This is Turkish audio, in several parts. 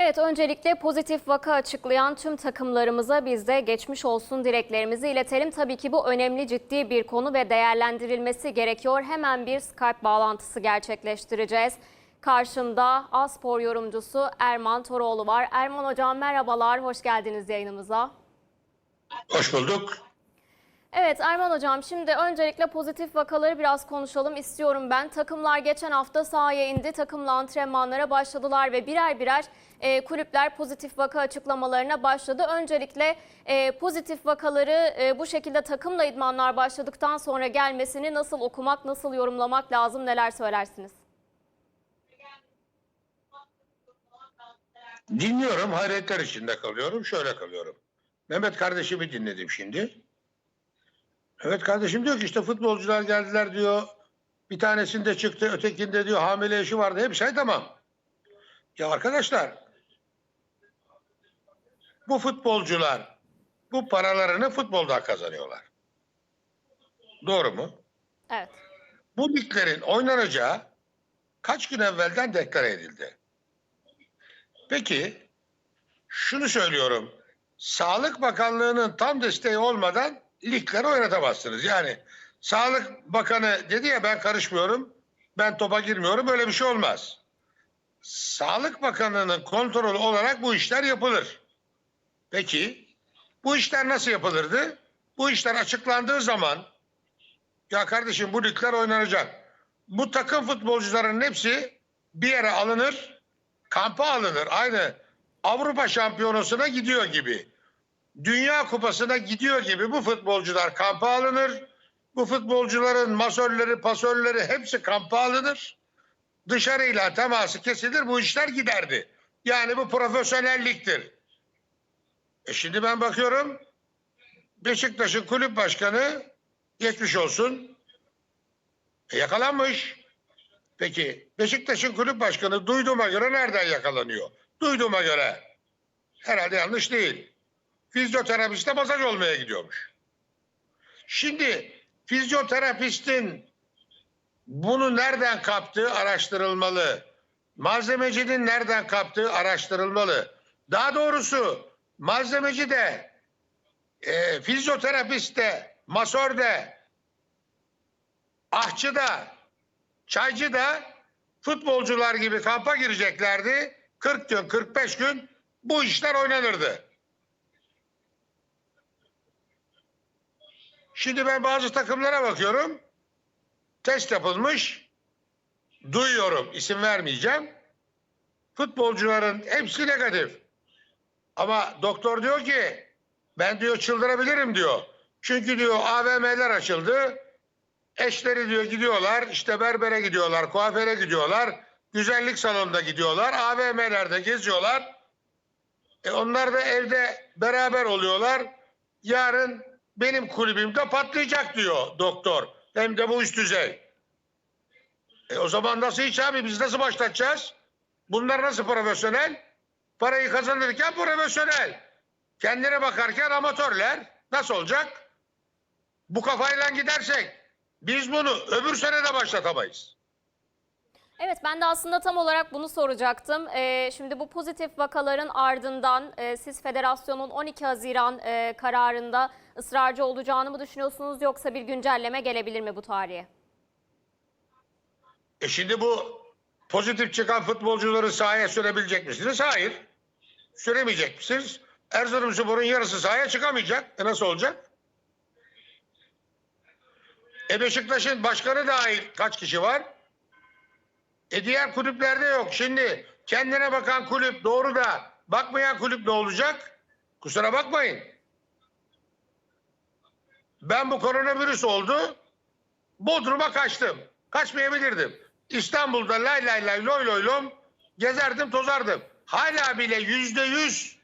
Evet öncelikle pozitif vaka açıklayan tüm takımlarımıza biz de geçmiş olsun dileklerimizi iletelim. Tabii ki bu önemli ciddi bir konu ve değerlendirilmesi gerekiyor. Hemen bir Skype bağlantısı gerçekleştireceğiz. Karşımda Aspor yorumcusu Erman Toroğlu var. Erman Hocam merhabalar, hoş geldiniz yayınımıza. Hoş bulduk. Evet Erman Hocam şimdi öncelikle pozitif vakaları biraz konuşalım istiyorum ben. Takımlar geçen hafta sahaya indi, takımla antrenmanlara başladılar ve birer birer e, kulüpler pozitif vaka açıklamalarına başladı. Öncelikle e, pozitif vakaları e, bu şekilde takımla idmanlar başladıktan sonra gelmesini nasıl okumak, nasıl yorumlamak lazım neler söylersiniz? Dinliyorum, hayretler içinde kalıyorum, şöyle kalıyorum. Mehmet kardeşimi dinledim şimdi. Evet kardeşim diyor ki işte futbolcular geldiler diyor. Bir tanesinde çıktı, ötekinde diyor hamile eşi vardı. Hepsi şey tamam. Ya arkadaşlar bu futbolcular bu paralarını futbolda kazanıyorlar. Doğru mu? Evet. Bu liglerin oynanacağı kaç gün evvelden deklare edildi. Peki şunu söylüyorum. Sağlık Bakanlığı'nın tam desteği olmadan ligleri oynatamazsınız. Yani Sağlık Bakanı dedi ya ben karışmıyorum, ben topa girmiyorum. Böyle bir şey olmaz. Sağlık Bakanlığı'nın kontrolü olarak bu işler yapılır. Peki bu işler nasıl yapılırdı? Bu işler açıklandığı zaman ya kardeşim bu ligler oynanacak. Bu takım futbolcuların hepsi bir yere alınır, kampa alınır. Aynı Avrupa Şampiyonası'na gidiyor gibi. Dünya Kupası'na gidiyor gibi bu futbolcular kampa alınır. Bu futbolcuların masörleri, pasörleri hepsi kampa alınır. Dışarıyla teması kesilir, bu işler giderdi. Yani bu profesyonelliktir. E şimdi ben bakıyorum Beşiktaş'ın kulüp başkanı geçmiş olsun e, yakalanmış. Peki Beşiktaş'ın kulüp başkanı duyduğuma göre nereden yakalanıyor? Duyduğuma göre herhalde yanlış değil. Fizyoterapiste masaj olmaya gidiyormuş. Şimdi fizyoterapistin bunu nereden kaptığı araştırılmalı. Malzemecinin nereden kaptığı araştırılmalı. Daha doğrusu malzemeci de, e, fizyoterapist de, masör de, ahçı da, çaycı da futbolcular gibi kampa gireceklerdi. 40 gün, 45 gün bu işler oynanırdı. Şimdi ben bazı takımlara bakıyorum. Test yapılmış. Duyuyorum, isim vermeyeceğim. Futbolcuların hepsi negatif. Ama doktor diyor ki ben diyor çıldırabilirim diyor. Çünkü diyor AVM'ler açıldı. Eşleri diyor gidiyorlar işte berbere gidiyorlar, kuaföre gidiyorlar, güzellik salonunda gidiyorlar, AVM'lerde geziyorlar. E onlar da evde beraber oluyorlar. Yarın benim kulübümde patlayacak diyor doktor. Hem de bu üst düzey. E o zaman nasıl iş abi biz nasıl başlatacağız? Bunlar nasıl profesyonel? Parayı kazanırken profesyonel. Kendine bakarken amatörler. Nasıl olacak? Bu kafayla gidersek biz bunu öbür sene de başlatamayız. Evet ben de aslında tam olarak bunu soracaktım. Ee, şimdi bu pozitif vakaların ardından e, siz federasyonun 12 Haziran e, kararında ısrarcı olacağını mı düşünüyorsunuz yoksa bir güncelleme gelebilir mi bu tarihe? E şimdi bu pozitif çıkan futbolcuları sahaya sürebilecek misiniz? Hayır. Süremeyecek misiniz? Erzurumspor'un yarısı sahaya çıkamayacak. E nasıl olacak? E Beşiktaş'ın başkanı dahil kaç kişi var? E diğer kulüplerde yok. Şimdi kendine bakan kulüp doğru da bakmayan kulüp ne olacak? Kusura bakmayın. Ben bu koronavirüs oldu. Bodrum'a kaçtım. Kaçmayabilirdim. İstanbul'da lay lay lay loy loy lom gezerdim tozardım. Hala bile yüzde yüz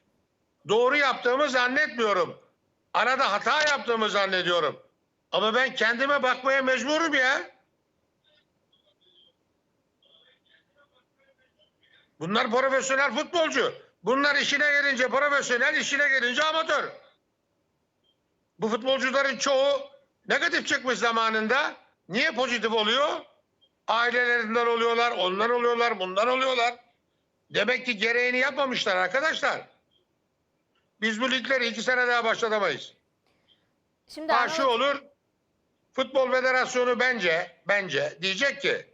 doğru yaptığımı zannetmiyorum. Arada hata yaptığımı zannediyorum. Ama ben kendime bakmaya mecburum ya. Bunlar profesyonel futbolcu. Bunlar işine gelince profesyonel, işine gelince amatör. Bu futbolcuların çoğu negatif çıkmış zamanında. Niye pozitif oluyor? Ailelerinden oluyorlar, ondan oluyorlar, bundan oluyorlar. Demek ki gereğini yapmamışlar arkadaşlar. Biz bu ligleri iki sene daha başlatamayız. Şimdi Erman şu olur. Futbol Federasyonu bence bence diyecek ki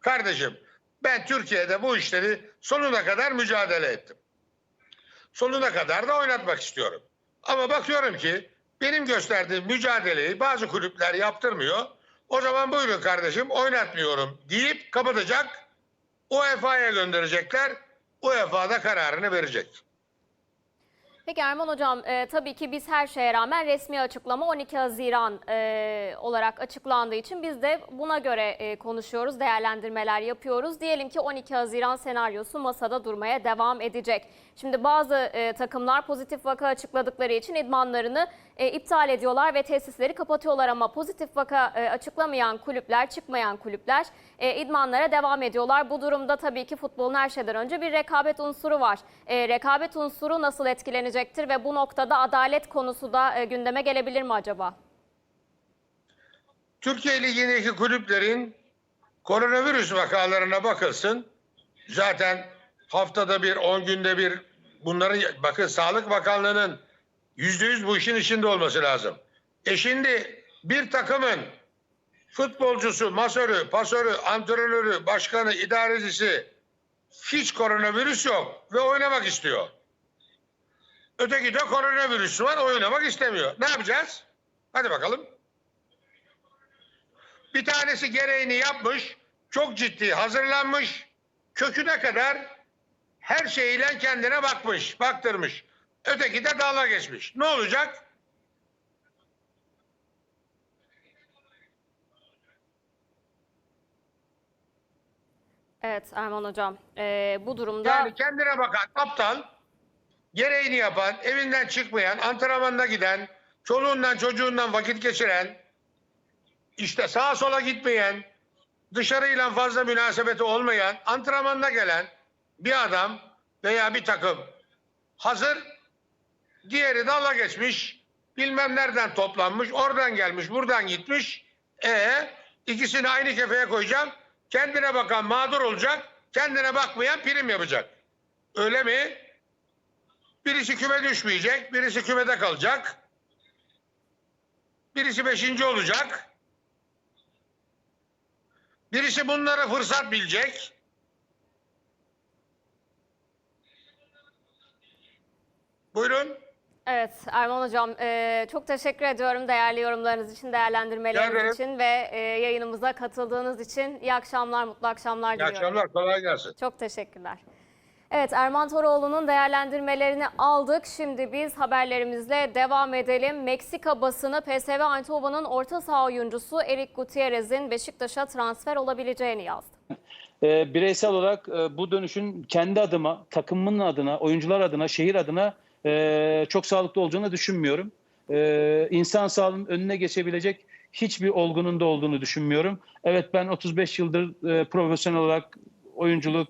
kardeşim ben Türkiye'de bu işleri sonuna kadar mücadele ettim. Sonuna kadar da oynatmak istiyorum. Ama bakıyorum ki benim gösterdiğim mücadeleyi bazı kulüpler yaptırmıyor. O zaman buyurun kardeşim oynatmıyorum deyip kapatacak. UEFA'ya gönderecekler. UEFA da kararını verecek. Peki Erman Hocam e, tabii ki biz her şeye rağmen resmi açıklama 12 Haziran e, olarak açıklandığı için biz de buna göre e, konuşuyoruz, değerlendirmeler yapıyoruz. Diyelim ki 12 Haziran senaryosu masada durmaya devam edecek. Şimdi bazı e, takımlar pozitif vaka açıkladıkları için idmanlarını e, iptal ediyorlar ve tesisleri kapatıyorlar ama pozitif vaka e, açıklamayan kulüpler, çıkmayan kulüpler e, idmanlara devam ediyorlar. Bu durumda tabii ki futbolun her şeyden önce bir rekabet unsuru var. E, rekabet unsuru nasıl etkilenecektir ve bu noktada adalet konusu da e, gündeme gelebilir mi acaba? Türkiye Ligi'ndeki kulüplerin koronavirüs vakalarına bakılsın. Zaten haftada bir, 10 günde bir bunların bakın Sağlık Bakanlığı'nın yüzde yüz bu işin içinde olması lazım. E şimdi bir takımın futbolcusu, masörü, pasörü, antrenörü, başkanı, idarecisi hiç koronavirüs yok ve oynamak istiyor. Öteki de koronavirüsü var oynamak istemiyor. Ne yapacağız? Hadi bakalım. Bir tanesi gereğini yapmış, çok ciddi hazırlanmış, köküne kadar her şeyiyle kendine bakmış, baktırmış. Öteki de dalga geçmiş. Ne olacak? Evet Erman Hocam e, bu durumda... Yani kendine bakan aptal, gereğini yapan, evinden çıkmayan, antrenmanına giden, çoluğundan çocuğundan vakit geçiren, işte sağa sola gitmeyen, dışarıyla fazla münasebeti olmayan, antrenmanına gelen bir adam veya bir takım hazır, diğeri dala geçmiş, bilmem nereden toplanmış, oradan gelmiş, buradan gitmiş. E ikisini aynı kefeye koyacağım. Kendine bakan mağdur olacak, kendine bakmayan prim yapacak. Öyle mi? Birisi küme düşmeyecek, birisi kümede kalacak. Birisi beşinci olacak. Birisi bunları fırsat bilecek. Buyurun. Evet Erman Hocam e, çok teşekkür ediyorum değerli yorumlarınız için, değerlendirmeleriniz için ve e, yayınımıza katıldığınız için iyi akşamlar, mutlu akşamlar İyi diliyorum. akşamlar, kolay gelsin. Çok teşekkürler. Evet Erman Toroğlu'nun değerlendirmelerini aldık. Şimdi biz haberlerimizle devam edelim. Meksika basını PSV Eindhoven'ın orta saha oyuncusu Eric Gutierrez'in Beşiktaş'a transfer olabileceğini yazdı. e, bireysel olarak e, bu dönüşün kendi adıma, takımımın adına, oyuncular adına, şehir adına e, çok sağlıklı olacağını düşünmüyorum. E, insan sağlığının önüne geçebilecek hiçbir olgunun da olduğunu düşünmüyorum. Evet ben 35 yıldır e, profesyonel olarak oyunculuk,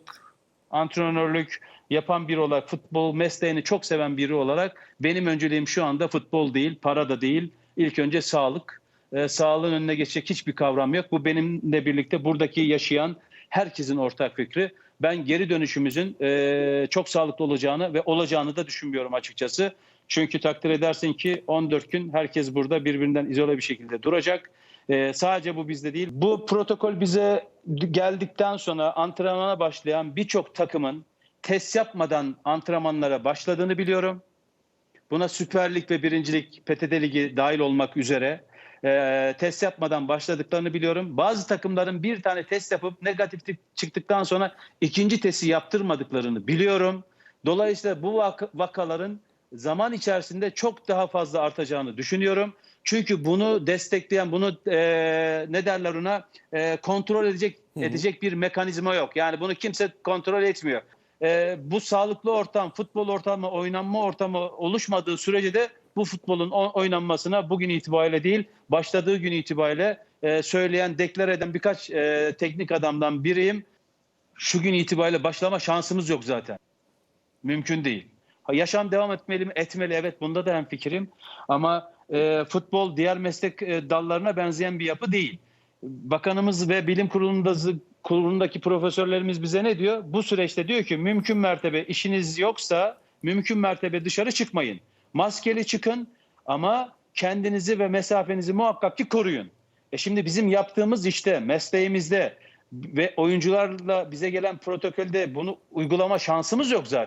antrenörlük yapan biri olarak, futbol mesleğini çok seven biri olarak benim önceliğim şu anda futbol değil, para da değil. İlk önce sağlık. E, sağlığın önüne geçecek hiçbir kavram yok. Bu benimle birlikte buradaki yaşayan herkesin ortak fikri. Ben geri dönüşümüzün e, çok sağlıklı olacağını ve olacağını da düşünmüyorum açıkçası. Çünkü takdir edersin ki 14 gün herkes burada birbirinden izole bir şekilde duracak. E, sadece bu bizde değil. Bu protokol bize geldikten sonra antrenmana başlayan birçok takımın test yapmadan antrenmanlara başladığını biliyorum. Buna Süper Lig ve Birincilik PTT Ligi dahil olmak üzere e, test yapmadan başladıklarını biliyorum. Bazı takımların bir tane test yapıp negatif çıktıktan sonra ikinci testi yaptırmadıklarını biliyorum. Dolayısıyla bu vak- vakaların zaman içerisinde çok daha fazla artacağını düşünüyorum. Çünkü bunu destekleyen, bunu e, ne derler ona e, kontrol edecek edecek bir mekanizma yok. Yani bunu kimse kontrol etmiyor. E, bu sağlıklı ortam, futbol ortamı, oynanma ortamı oluşmadığı sürece de bu futbolun oynanmasına bugün itibariyle değil, başladığı gün itibariyle e, söyleyen, deklar eden birkaç e, teknik adamdan biriyim. Şu gün itibariyle başlama şansımız yok zaten. Mümkün değil. Ha, Yaşam devam etmeli mi? Etmeli evet bunda da hemfikirim. Ama e, futbol diğer meslek e, dallarına benzeyen bir yapı değil. Bakanımız ve bilim kurulunda kurulundaki profesörlerimiz bize ne diyor? Bu süreçte diyor ki mümkün mertebe işiniz yoksa mümkün mertebe dışarı çıkmayın. Maskeli çıkın ama kendinizi ve mesafenizi muhakkak ki koruyun. E şimdi bizim yaptığımız işte mesleğimizde ve oyuncularla bize gelen protokolde bunu uygulama şansımız yok zaten.